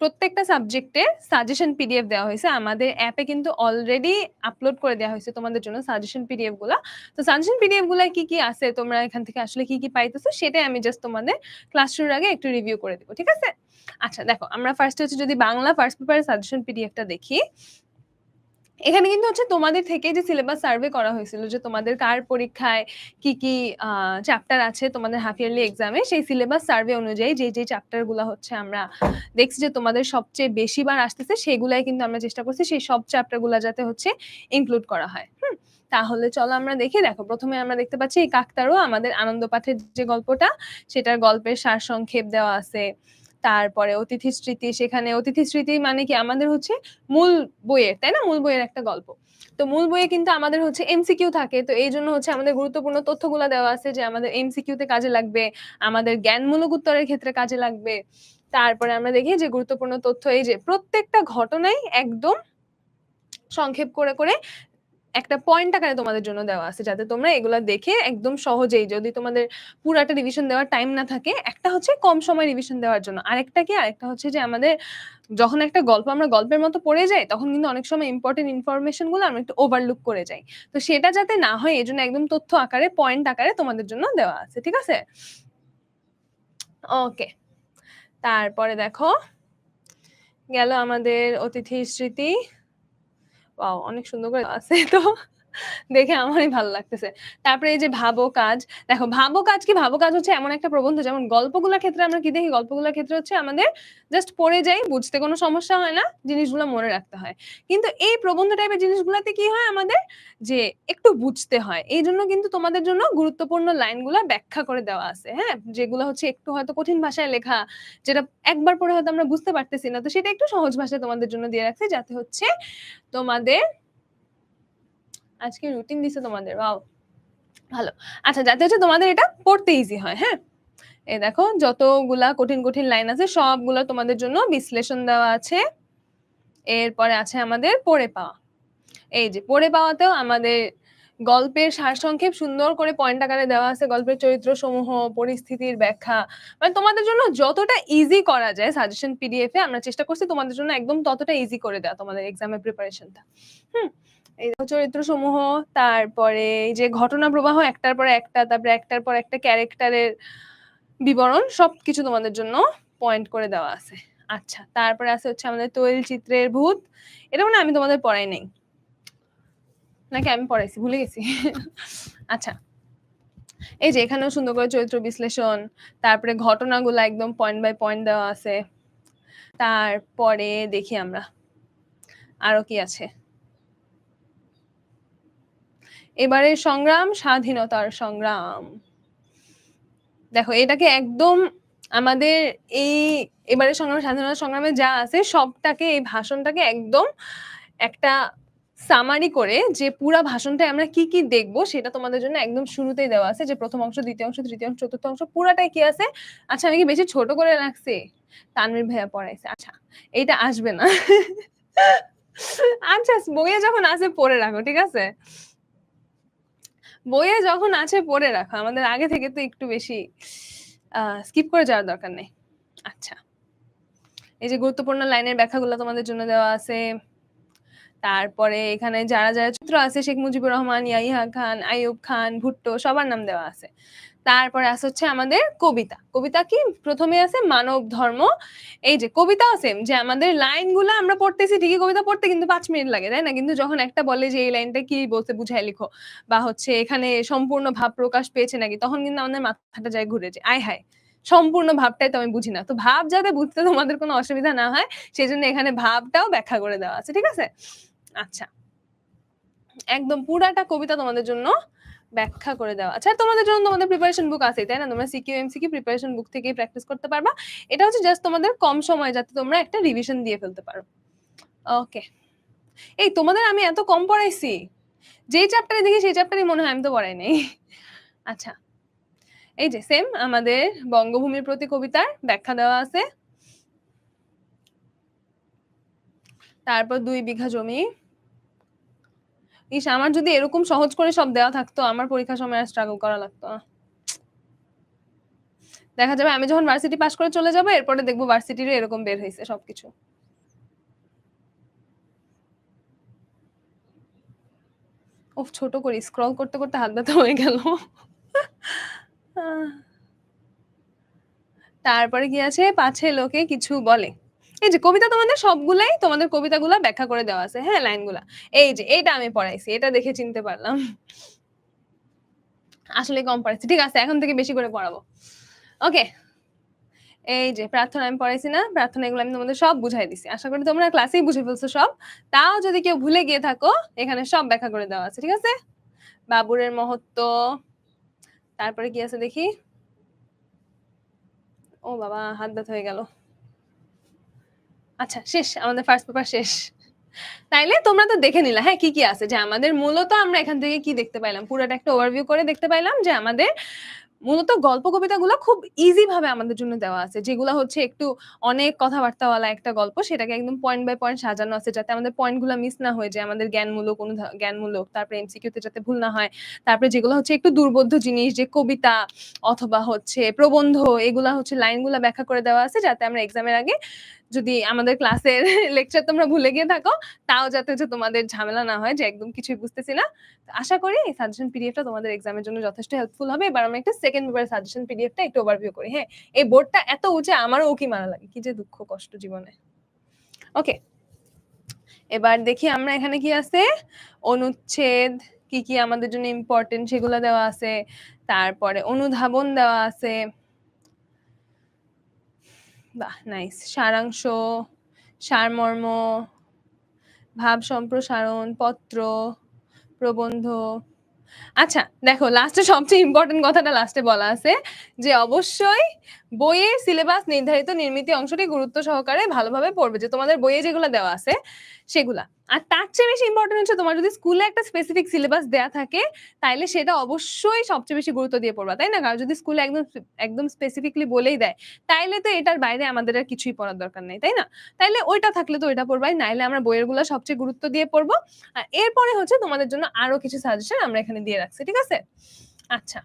প্রত্যেকটা সাবজেক্টে suggestion PDF দেওয়া হয়েছে। আমাদের অ্যাপে কিন্তু অলরেডি আপলোড করে দেওয়া হয়েছে তোমাদের জন্য সাজেশন পিডিএফগুলা। তো সাজেশন পিডিএফগুলা কি কি আছে? তোমরা এখান থেকে আসলে কি কি পাইতেছো সেটাই আমি জাস্ট তোমাদের ক্লাস শুরুর আগে একটু রিভিউ করে দেবো, ঠিক আছে? আচ্ছা দেখো, আমরা ফার্স্ট হচ্ছে যদি বাংলা ফার্স্ট পেপারের সাজেশন পিডিএফটা দেখি এখানে কিন্তু হচ্ছে তোমাদের থেকে যে সিলেবাস সার্ভে করা হয়েছিল যে তোমাদের কার পরীক্ষায় কি কি চ্যাপ্টার আছে তোমাদের হাফ ইয়ারলি এক্সামে সেই সিলেবাস সার্ভে অনুযায়ী যে যে চ্যাপ্টারগুলো হচ্ছে আমরা দেখছি যে তোমাদের সবচেয়ে বেশি বার আসতেছে, সেগুলাই কিন্তু আমরা চেষ্টা করছি সেই সব চ্যাপ্টারগুলা যাতে হচ্ছে ইনক্লুড করা হয়। তাহলে চলো আমরা দেখি। দেখো, প্রথমে আমরা দেখতে পাচ্ছি এই কাকতারও আমাদের আনন্দ পাঠের যে গল্পটা, সেটার গল্পের সারসংক্ষেপ দেওয়া আছে। তারপরে অতিথি স্মৃতি, সেখানে অতিথি স্মৃতি মানে কি? আমাদের হচ্ছে মূল বইয়ের, তাই না? মূল বইয়ের একটা গল্প। তো মূল বইয়ে কিন্তু আমাদের হচ্ছে এমসিকিউ থাকে। তো এই জন্য হচ্ছে আমাদের গুরুত্বপূর্ণ তথ্যগুলো দেওয়া আছে যে আমাদের এমসিকিউতে কাজে লাগবে, আমাদের জ্ঞানমূলক উত্তরের ক্ষেত্রে কাজে লাগবে। তারপরে আমরা দেখি যে গুরুত্বপূর্ণ তথ্য এই যে প্রত্যেকটা ঘটনাই একদম সংক্ষেপ করে করে একটা পয়েন্ট আকারে তোমাদের জন্য দেওয়া আছে, যাতে তোমরা এগুলো দেখে একদম সহজেই যদি তোমাদের পুরাটা রিভিশন দেওয়ার টাইম না থাকে, একটা হচ্ছে কম সময় রিভিশন দেওয়ার জন্য। আরেকটা কি? আরেকটা হচ্ছে যে আমাদের যখন একটা গল্প, আমরা গল্পের মতো পড়ে যাই, তখন কিন্তু অনেক সময় ইম্পর্টেন্ট ইনফরমেশনগুলো আমরা একটু ওভারলুক করে যাই। তো সেটা যাতে না হয় এই জন্য একদম তথ্য আকারে পয়েন্ট আকারে তোমাদের জন্য দেওয়া আছে, ঠিক আছে? ওকে তারপরে দেখো, গেল আমাদের অতিথি স্মৃতি! অনেক সুন্দর করে আছে তো। দেখে আমারই ভালো লাগতেছে। তারপরে এই যে ভাবো কাজ, দেখো ভাবো কাজ কি? ভাবো কাজ হচ্ছে এমন একটা প্রবন্ধ যেমন গল্পগুলোর ক্ষেত্রে আমরা কি দেখি? গল্পগুলোর ক্ষেত্রে হচ্ছে আমাদের জাস্ট পড়ে যাই, বুঝতে কোনো সমস্যা হয় না, জিনিসগুলো মনে রাখতে হয়। কিন্তু এই প্রবন্ধ টাইপের জিনিসগুলাতে কি হয় আমাদের? যে একটু বুঝতে হয়। এই জন্য কিন্তু তোমাদের জন্য গুরুত্বপূর্ণ লাইনগুলা ব্যাখ্যা করে দেওয়া আছে, হ্যাঁ? যেগুলো হচ্ছে একটু হয়তো কঠিন ভাষায় লেখা, যেটা একবার পড়ে হয়তো আমরা বুঝতে পারতেছি না। তো সেটা একটু সহজ ভাষায় তোমাদের জন্য দিয়ে রাখছি যাতে হচ্ছে তোমাদের আজকে রুটিন দিছে তোমাদের ওয়াও ভালো। আচ্ছা যাতে হচ্ছে তোমাদের এটা পড়তে ইজি হয় হ্যাঁ? এই দেখো, যতগুলা কঠিন কঠিন লাইন আছে, সবগুলো তোমাদের জন্য বিশ্লেষণ দেওয়া আছে। এরপরে আছে আমাদের পড়ে পাওয়া। এই যে, পড়ে পাওয়াতেও আমাদের গল্পের সারসংক্ষেপ সুন্দর করে পয়েন্ট আকারে দেওয়া আছে, গল্পের চরিত্র সমূহ পরিস্থিতির ব্যাখ্যা। মানে তোমাদের জন্য যতটা ইজি করা যায় সাজেশন পিডিএফ এ আমরা চেষ্টা করছি তোমাদের জন্য একদম ততটা ইজি করে দেওয়া, তোমাদের এক্সামের প্রিপারেশনটা হুম? এই চরিত্র সমূহ তারপরে যে ঘটনা প্রবাহ একটার পর একটা, তারপরে একটার পর একটা ক্যারেক্টারের বিবরণ, সবকিছু তোমাদের জন্য পয়েন্ট করে দেওয়া আছে। আচ্ছা তারপরে আছে হচ্ছে আমাদের তৈল চিত্রের ভূত। এটা মানে আমি তোমাদের পড়াই নেই। নাকি আমি পড়াইছি? ভুলে গেছি। আচ্ছা এই যে এখানেও সুন্দর করে চরিত্র বিশ্লেষণ, তারপরে ঘটনাগুলো একদম পয়েন্ট বাই পয়েন্ট দেওয়া আছে। তারপরে দেখি আমরা আরও কি আছে। এবারে সংগ্রাম, স্বাধীনতার সংগ্রাম। দেখো, এটাকে একদম আমাদের এই এবারে সংগ্রাম স্বাধীনতা সংগ্রামে যা আছে, সবটাকে, এই ভাষণটাকে একদম একটা সামারি করে যে পুরা ভাষণটা আমরা কি কি দেখব, সেটা তোমাদের জন্য একদম শুরুতেই দেওয়া আছে। যে প্রথম অংশ, দ্বিতীয় অংশ, তৃতীয় অংশ, চতুর্থ অংশ, পুরাটাই কি আছে? আচ্ছা আমি কি বেশি ছোট করে রাখছি? তানভীর ভাইয়া পড়াইছে। আচ্ছা এইটা আসবে না। আচ্ছা বইয়ে যখন আছে, পড়ে রাখো, ঠিক আছে? বইয়ে যখন আছে পড়ে রাখা, আমাদের আগে থেকে তো একটু বেশি স্কিপ করে যাওয়ার দরকার নেই। আচ্ছা। এই যে গুরুত্বপূর্ণ লাইনের ব্যাখ্যাগুলো তোমাদের জন্য দেওয়া আছে তারপরে এখানে যারা যারা চিত্র আছে, শেখ মুজিবুর রহমান ইয়াইহা খান, আইয়ুব খান, ভুট্টো, সবার নাম দেওয়া আছে। তারপরে আছে হচ্ছে আমাদের কবিতা। কবিতা কি? প্রথমে আছে মানব ধর্ম। এই যে কবিতা সেম যে আমাদের লাইনগুলো আমরা পড়তেছি, ঠিকই কবিতা পড়তে কিন্তু পাঁচ মিনিট লাগে, তাই না? কিন্তু যখন একটা বলে যে এই লাইনটা কি বলতে বুঝাই লিখো। বা হচ্ছে এখানে সম্পূর্ণ ভাব প্রকাশ পেয়েছে নাকি, তখন কিন্তু আমাদের মাথাটা যায় ঘুরে যে আয় হায়, সম্পূর্ণ ভাবটাই তো আমি বুঝি না। তো ভাব যাতে বুঝতে তোমাদের কোনো অসুবিধা না হয় সেই জন্য এখানে ভাবটাও ব্যাখ্যা করে দেওয়া আছে, ঠিক আছে? আচ্ছা। একদম পুরাটা কবিতা তোমাদের জন্য ব্যাখ্যা করে দেওয়া। আচ্ছা তোমাদের জন্য তোমাদের প্রিপারেশন বুক আছে তাই না? তোমরা সিকিউ এমসিকিউ প্রিপারেশন বুক থেকে প্র্যাকটিস করতে পারবা। এটা হচ্ছে জাস্ট তোমাদের কম সময়, যাতে তোমরা একটা রিভিশন দিয়ে ফেলতে পারো। ওকে এই তোমাদের আমি এত কম পড়াইছি। যেই চ্যাপ্টারে দেখি, সেই চ্যাপ্টারে মনে হয় আমি তো পড়াই নেই। আচ্ছা। এই যে সেম আমাদের বঙ্গভূমির প্রতি কবিতার ব্যাখ্যা দেওয়া আছে। তারপর দুই বিঘা জমি। ইস, আমার যদি এরকম সহজ করে সব দেওয়া থাকতো, আমার পরীক্ষার সময় আর স্ট্রাগল করা লাগতো না। দেখা যাবে আমি যখন ভার্সিটি পাস করে চলে যাব, এরপরে দেখব ভার্সিটির এরকম বের হয়েছে সবকিছু। উফ, ছোট করি স্ক্রল করতে করতে হাত ব্যথা হয়ে গেল। তারপরে কি আছে? পাছে লোকে কিছু বলে। এই যে কবিতা তোমাদের সবগুলাই তোমাদের কবিতাগুলা ব্যাখ্যা করে দেওয়া আছে হ্যাঁ লাইনগুলা। এই যে এইটা আমি পড়াইছি, এটা দেখে চিনতে পারলাম। আসলে কম পড়াইছি, ঠিক আছে, এখন থেকে বেশি করে পড়াবো। ওকে, এই যে প্রার্থনা আমি পড়াইছি না প্রার্থনা এগুলো আমি তোমাদের সব বুঝাই দিছি। আশা করি তোমরা ক্লাসেই বুঝে ফেলছো সব। তাও যদি কেউ ভুলে গিয়ে থাকো, এখানে সব ব্যাখ্যা করে দেওয়া আছে, ঠিক আছে? বাবুরের মহত্ব, তারপরে কি আছে দেখি? ও বাবা, হাত ব্যথা হয়ে গেল। আচ্ছা শেষ, আমাদের ফার্স্ট পেপার শেষ। তাইলে তোমরা তো দেখে নিলা হ্যাঁ কি কি আছে? যে আমাদের মূলত আমরা এখান থেকে কি দেখতে পাইলাম? পুরোটা একটা ওভারভিউ করে দেখতে পাইলাম যে আমাদের মূলত গল্প কবিতাগুলো খুব ইজি ভাবে আমাদের জন্য দেওয়া আছে। যেগুলো হচ্ছে একটু অনেক কথাবার্তাওয়ালা একটা গল্প, সেটাকে একদম পয়েন্ট বাই পয়েন্ট সাজানো আছে, যাতে আমাদের পয়েন্টগুলো মিস না হয়ে যায়, আমাদের জ্ঞানমূলক অনু জ্ঞানমূলক, তারপরে এমসিকিউতে যাতে ভুল না হয়, তারপরে যেগুলো হচ্ছে একটু দুর্বোধ্য জিনিস, যে কবিতা অথবা হচ্ছে প্রবন্ধ, এগুলা হচ্ছে লাইনগুলো ব্যাখ্যা করে দেওয়া আছে, যাতে আমরা এক্সামের আগে যদি আমাদের ক্লাসের লেকচার তোমরা ভুলে গিয়ে থাকো, তাও যাতে হচ্ছে তোমাদের ঝামেলা না হয় যে একদম কিছুই বুঝতেছি না। আশা করি এই সাজেশন পিডিএফটা তোমাদের এক্সামের জন্য যথেষ্ট হেল্পফুল হবে। এবার আমরা একটা সেকেন্ড পেপার সাজেশন পিডিএফটা একটু ওভারভিউ করি হ্যাঁ? এই বোর্ডটা এত উঁচে, আমারও উকি মারা লাগে। কি যে দুঃখ কষ্ট জীবনে। ওকে এবার দেখি আমরা এখানে কি আছে? অনুচ্ছেদ, কি কি আমাদের জন্য ইম্পর্টেন্ট সেগুলো দেওয়া আছে। তারপরে অনুধাবন দেওয়া আছে। বাহ নাইস সারাংশ, সারমর্ম, ভাব সম্প্রসারণ, পত্র, প্রবন্ধ। আচ্ছা দেখো লাস্টে সবচেয়ে ইম্পর্টেন্ট কথাটা লাস্টে বলা আছে যে, অবশ্যই বইয়ের সিলেবাস নির্ধারিত নির্মিতি অংশটি গুরুত্ব সহকারে ভালোভাবে পড়বে, যে তোমাদের বইয়ে যেগুলো দেওয়া আছে সেগুলা। আর তার চেয়ে বেশি ইম্পর্টেন্ট হচ্ছে তোমার যদি স্কুলে একটা স্পেসিফিক সিলেবাস দেয়া থাকে, তাইলে সেটা অবশ্যই সবচেয়ে বেশি গুরুত্ব দিয়ে পড়বা, তাই না? কারণ যদি স্কুলে একদম একদম স্পেসিফিকলি বলেই দেয়, তাইলে তো এটার বাইরে আমাদের আর কিছুই পড়ার দরকার নেই, তাই না? তাইলে ওইটা থাকলে তো ওইটা পড়বাই, নাইলে আমরা বইয়েরগুলো সবচেয়ে গুরুত্ব দিয়ে পড়ব। আর এরপরে হচ্ছে তোমাদের জন্য আরও কিছু সাজেশন আমরা এখানে দিয়ে রাখছি, ঠিক আছে? আচ্ছা।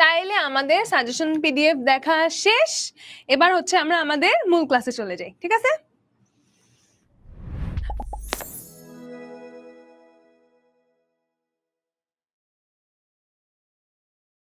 তাইলে আমাদের সাজেশন পিডিএফ দেখা শেষ। এবার হচ্ছে আমরা আমাদের মূল ক্লাসে চলে যাই, ঠিক আছে?